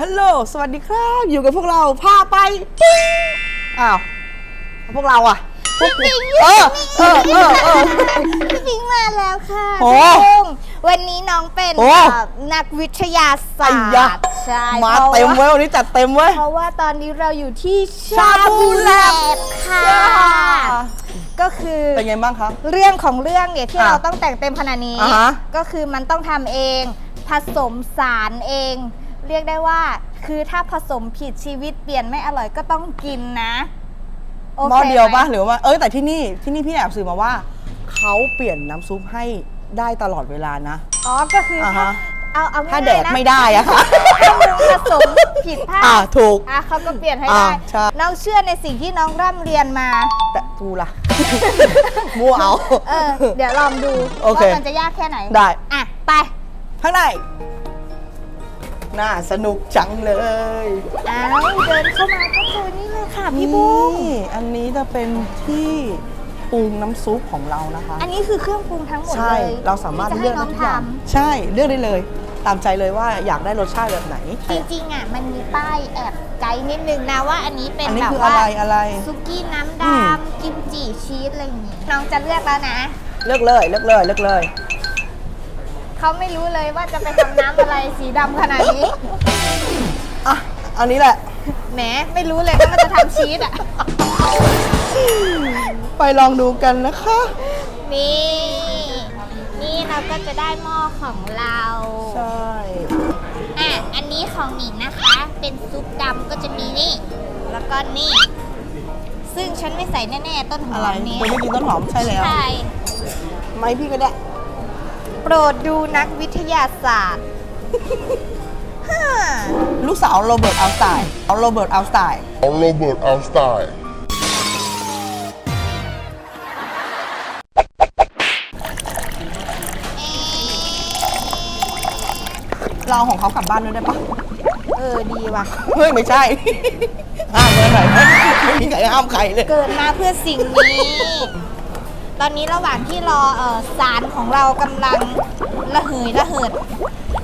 ฮัลโหล สวัสดีครับ อยู่กับพวกเรา พาไปปิ้งอ้าว พวกเราอะพวกปิ๊งเออเออเออเออ พี่ปิงมาแล้วค่ะโอ้พี่ปุ้งวันนี้น้องเป็นโอ้เอ่อนักวิทยาศาไอ้สยะตร์ใช่มาพระเต็มว่เว้ยวันนี้จัดเต็มเว้ย เพราะว่าตอนนี้เราอยู่ที่ชาบูแลบค่ะ ก็คือ เป็นไงบ้างครับ เรื่องของเรื่องเนี่ยที่อะเราต้องแต่งเต็มขนาดนี้ อ่าฮะก็คือมันต้องทำเอง ผสมสารเอง เรียกได้ว่า คือถ้าผสมผิดชีวิตเปลี่ยนไม่อร่อยก็ต้องกินนะโอหม้อคเดียวไหมป่ะหรือว่า เออแต่ที่นี่ที่นี่พี่แอบสื่อมาว่าเขาเปลี่ยนน้ำซุปให้ได้ตลอดเวลานะ อ๋อก็คืออาฮะ เอาเอาถ้าง่ยๆแดกนะไม่ได้อะค่ะ ถ้ามึงผสมผิดพลาดอ่าถูก อะเขาก็เปลี่ยนให้อ่าได้ใช่น้องเชื่อในสิ่งที่น้องร่ำเรียนมา แต่กูล่ะ มั่วเอา เออ เดี๋ยวลองดูโอเค ว่ามันจะยากแค่ไหนได้ อะไป ข้างใน น่าสนุกจังเลยอ้าวเดินเข้ามาก็เจอนี่เลยค่ะพี่บุ้งนี่อันนี้จะเป็นที่ปรุงน้ำซุปของเรานะคะ อันนี้คือเครื่องปรุงทั้งหมดใช่เลยเราสามารถที่จะเลืให้อกน้ได้องทุกทอย่างใช่เลือกได้เลย ตามใจเลยว่าอยากได้รสชาติแบบไหนำจริงๆอะมันมีป้ายแอบไกด์นิดนึงนะว่าอันนี้เป็นอันนี้แบบคือว่าอะไรอะไร ซุกี้น้ำดอืมำกิมจิชีสอะไรอย่างงี้น้องจะเลือกแล้วนะ เลือกเลยเลือกเลยเลือกเลย เขาไม่รู้เลยว่าจะไปทำน้ำอะไรสีดำขนาดนี้ อะอันนี้แหละ แหมไม่รู้เลยว่ามันจะทำชีสอะ ไปลองดูกันนะคะ นี่ นี่เราก็จะได้หม้อของเราใช่ อะอันนี้ของหนิงนะคะ เป็นซุปดำก็จะมีนี่ แล้วก็นี่ ซึ่งฉันไม่ใส่แน่ ๆ ต้นหออะไรมนี้ตัวไม่กินต้นหอมใช่แล้ว ใช่ ไม่พี่ก็ได้ โปรดดูนักวิทยาศาสตร์ฮ่าลูกสาวโรเบิร์ตอัลสไตน์เอาโรเบิร์ตอัลสไตน์เอาโรเบิร์ตอัลสไตน์เราเอาของเขากลับบ้านด้วยได้ปะเออดีว่ะ เฮ้ย ไม่ใช่ ห้ามเลยหน่อยไม่มีใครห้ามใครเลย เกิดมาเพื่อสิ่งนี้ ตอนนี้ระหว่างที่รอเออสารของเรากำลังระเหยระเหิด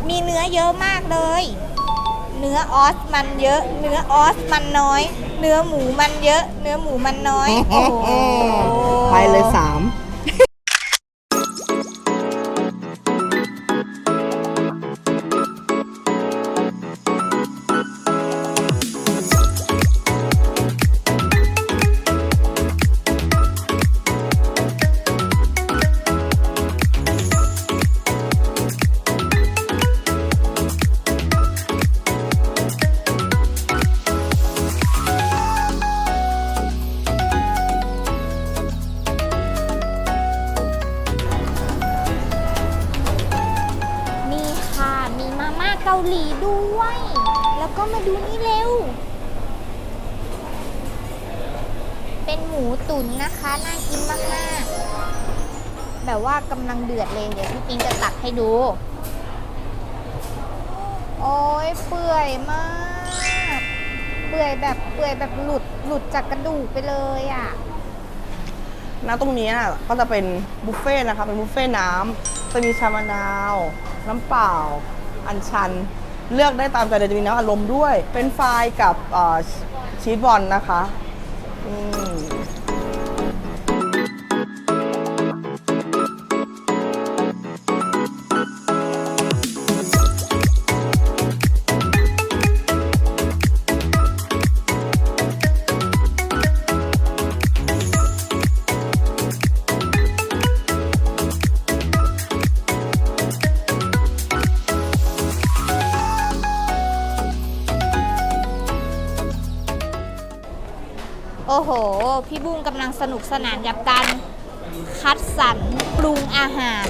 มีเนื้อเยอะมากเลย เนื้อออสมันเยอะ เนื้อออสมันน้อย เนื้อหมูมันเยอะ เนื้อหมูมันน้อย โอ้โห ไปเลยสาม หลีด้วย แล้วก็มาดูนี่เร็ว เป็นหมูตุ๋นนะคะ น่ากินมากๆ แบบว่ากำลังเดือดเลย เดี๋ยวพี่ปิงจะตักให้ดู โอ้ยเปื่อยมาก เปื่อยแบบเปื่อยแบบหลุดหลุดจากกระดูกไปเลยอะณตรงนี้น่ะก็จะเป็นบุฟเฟ่นะคะเป็นบุฟเฟ่น้ำจะมีชามะนาว น้ำเปล่า อัญชัน เลือกได้ตามใจเลยจะมีน้ำอารมณ์ด้วย เป็นไฟรายกับชีสบอลนะคะอืม โอ้โห พี่บุ้งกำลังสนุกสนานกับการคัดสรรปรุงอาหาร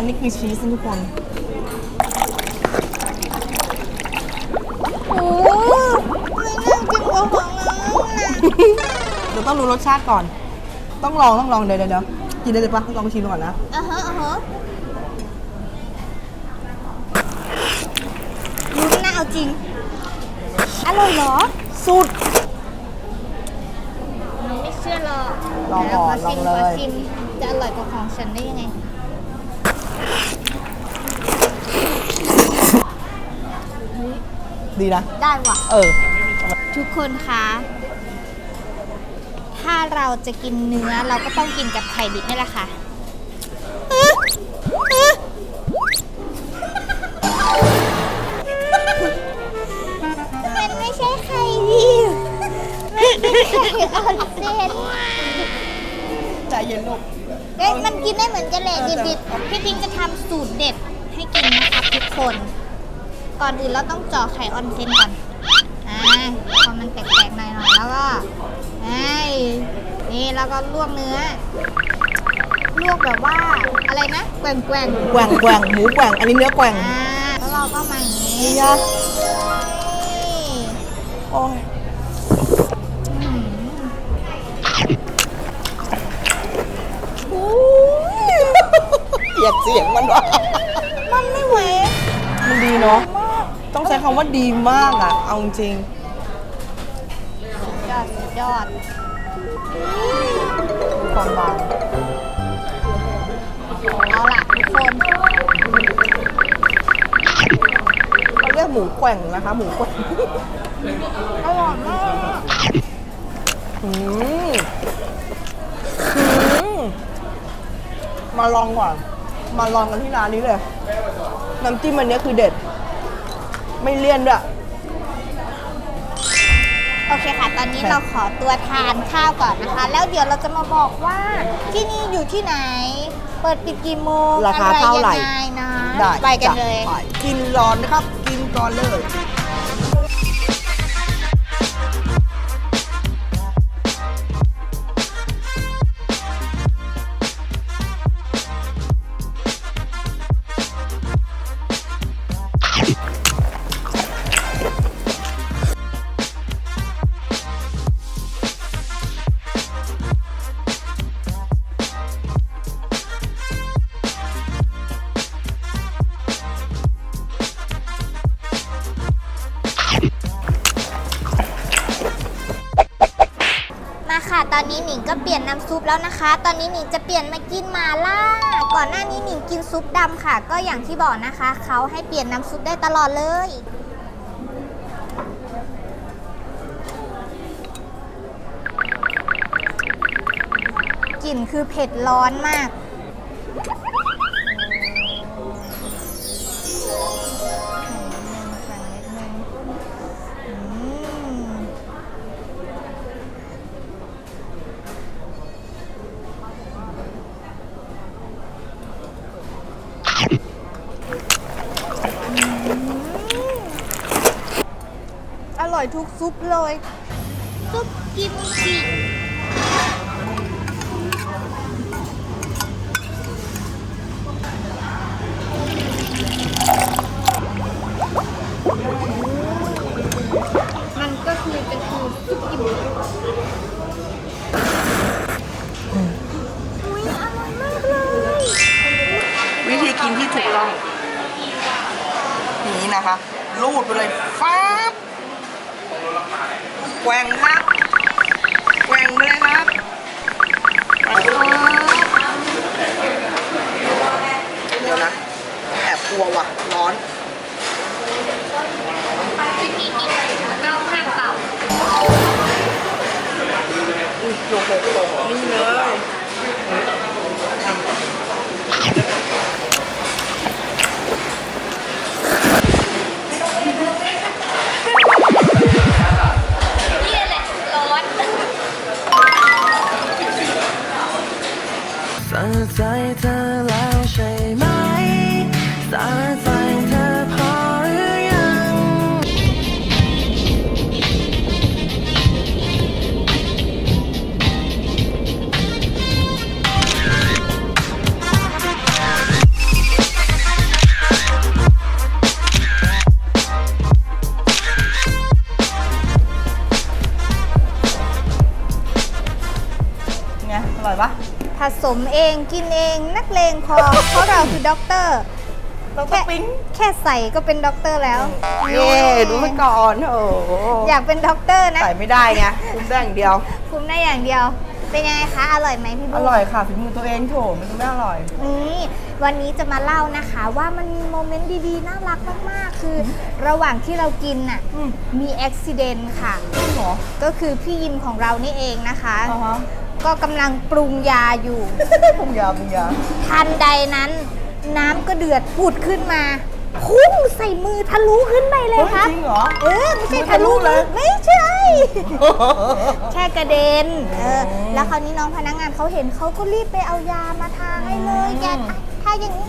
นนี้คือชีสนะทุกคนโอ้ไม่น่ากินกว่าของน้องนะเดี๋ยวต้องรู้รสชาติก่อน ต้องลองต้องลองเดี๋ยวเดี๋ยวเดี๋ยวกินได้เลยปะลองชิมดูก่อนนะ อะฮะอะฮะลุ้นนะเอาจริง อร่อยเหรอ สุด ไม่เชื่อหรอกลองก่อนขชิมลองเลยขชิมจะอร่อยกว่าของฉันได้ยังไง ดีนะ ได้ว่ะ เออ ทุกคนคะ ถ้าเราจะกินเนื้อเราก็ต้องกินกับไข่ดิบนี่แหละค่ะอื้ออื้อมันไม่ใช่ไข่ดิบมันเป็นไข่ออนเซนใจเย็นลูกเอ๊ะมันกินได้เหมือนกันแหละดิบๆพี่พิงค์จะทำสูตรเด็ดให้กินนะครับทุกคน ก่อนอื่นเราต้องเจาะไข่ออนเซนก่อนอ่าพอมันแตกๆหน่อยๆแล้วก็ไอ้นี่แล้วก็ลวกเนื้อลวกแบบว่าอะไรนะแกว่งๆแกว่งแกว่งหมูแกว่งอันนี้เนื้อแกว่งอ่าแล้วเราก็มาอย่างนี้นี่ยะโอ้ยอืมเกลียดเสียงมันวะมันไม่ไหวมันดีเนาะ ต้องใช้คำว่าดีมากอะเอาจริงสุดยอดสุดยอดดูความบาง เอาล่ะทุกคนเขาเรียกหมูแกว่งนะคะ หมูแกว่งอร่อยมาก อืมอืมมาลองก่อน มาลองกันที่ร้านนี้เลย น้ำจิ้มอันเนี้ยคือเด็ด ไม่เลี่ยนด้วย โอเคค่ะ ตอนนี้ค่ะเราขอตัวทานข้าวก่อนนะคะ แล้วเดี๋ยวเราจะมาบอกว่าที่นี่อยู่ที่ไหน เปิดปิดกี่โมงราคาอะไรเท่าไหร่ยังไงนะ ได้ไปกันจ้ะเลย ไปกินร้อนนะครับ กินก่อนเลย ตอนนี้หนิงก็เปลี่ยนน้ำซุปแล้วนะคะ ตอนนี้หนิงจะเปลี่ยนมากินมาล่า ก่อนหน้านี้หนิงกินซุปดำค่ะ ก็อย่างที่บอกนะคะ เขาให้เปลี่ยนน้ำซุปได้ตลอดเลย กลิ่นคือเผ็ดร้อนมาก อยทุกซุปเลย ซุปกิมจิมันก็คือจะคือซุปกิมจิอุ้ยอร่อยมากเลย วิธีกินที่ถูกต้องอย่างนี้นะคะ รูดไปเลยฟ้าบ แก สมเองกินเองนักเลงพอ เพราะเราคือด็อกเตอร์เราก็แค่ปิ๊งแค่ใส่ก็เป็นด็อกเตอร์แล้วเย่ดูไปก่อนโอ้โหอยากเป็นด็อกเตอร์นะใส่ไม่ได้ไงคุมได้อย่างเดียว คุมได้อย่างเดียว เป็นยังไงคะ อร่อยไหมพี่อบุ๊ร่อยค่ะฝีมือตัวเองโถมันจะไม่อร่อย นี่วันนี้จะมาเล่านะคะว่ามันมีโมเมนต์ดีๆ น่ารักมากๆ คือระหว่างที่เรากินน่ะอืมมีอุบิเหตุค่ะ จริงเหรอก็คือพี่ยิมของเรานี่เองนะคะ อ่าฮะ ก็กำลังปรุงยาอยู่ ปรุงยาปรุงยา ทันใดนั้น น้ำก็เดือดปุดขึ้นมา พุ่งใส่มือทะลุขึ้นไปเลยเฮ้ยครับ จริงเหรอ เออ ไม่ใช่มือทะทะลุลุเลย ไม่ใช่แค่กระเด็น เอออืมแล้วคราวนี้น้องพนักงานเขาเห็นเขาก็รีบไปเอายามาทาให้เลยอืมแกอะถ้าอย่างนี้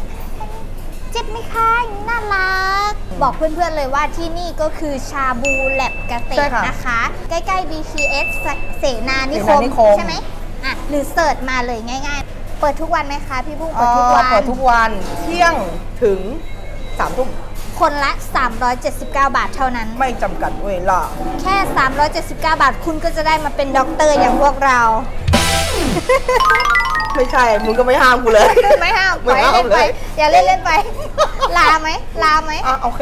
เจ็บไหมคะอย่างนี้น่ารัก บอกเพื่อนๆเลยว่าที่นี่ก็คือชาบูแลบเกษตรนะคะ ใกล้ๆ BTS เสนานิคมใช่ไหมอะหรือเสิร์ชมาเลยง่าย ๆ เปิดทุกวันไหมคะพี่บุ้งเปิเปิดทุกวันเปิดทุกวันเที่ยงถึงสามทุ่มคนละ 379 บาทเท่านั้น ไม่จำกัดเวลา แค่ 379 บาทคุณก็จะได้มาเป็นด็อกเตอร์อย่างพวกเรา ไม่ใช่ มึงก็ไม่ห้ามกูเลย ไม่ห้ามปไม่ล่อยให้ห้ามเล่นไปเลยอย่าเล่นเล่นไป ลาไหมลาไหม อะโอเค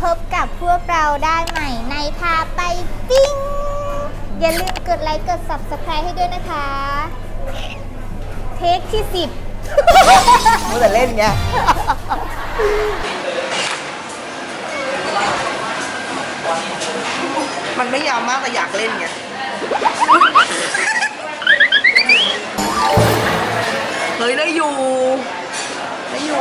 พบกับพวกเราได้ใหม่ในพาไปปิ้ง อย่าลืมกดไลค์กด subscribe ให้ด้วยนะคะ เทคที่10มึงแต่เล่นไงมันไม่ยาวมากแต่อยากเล่นไง เฮ้ยได้อยู่ได้อยู่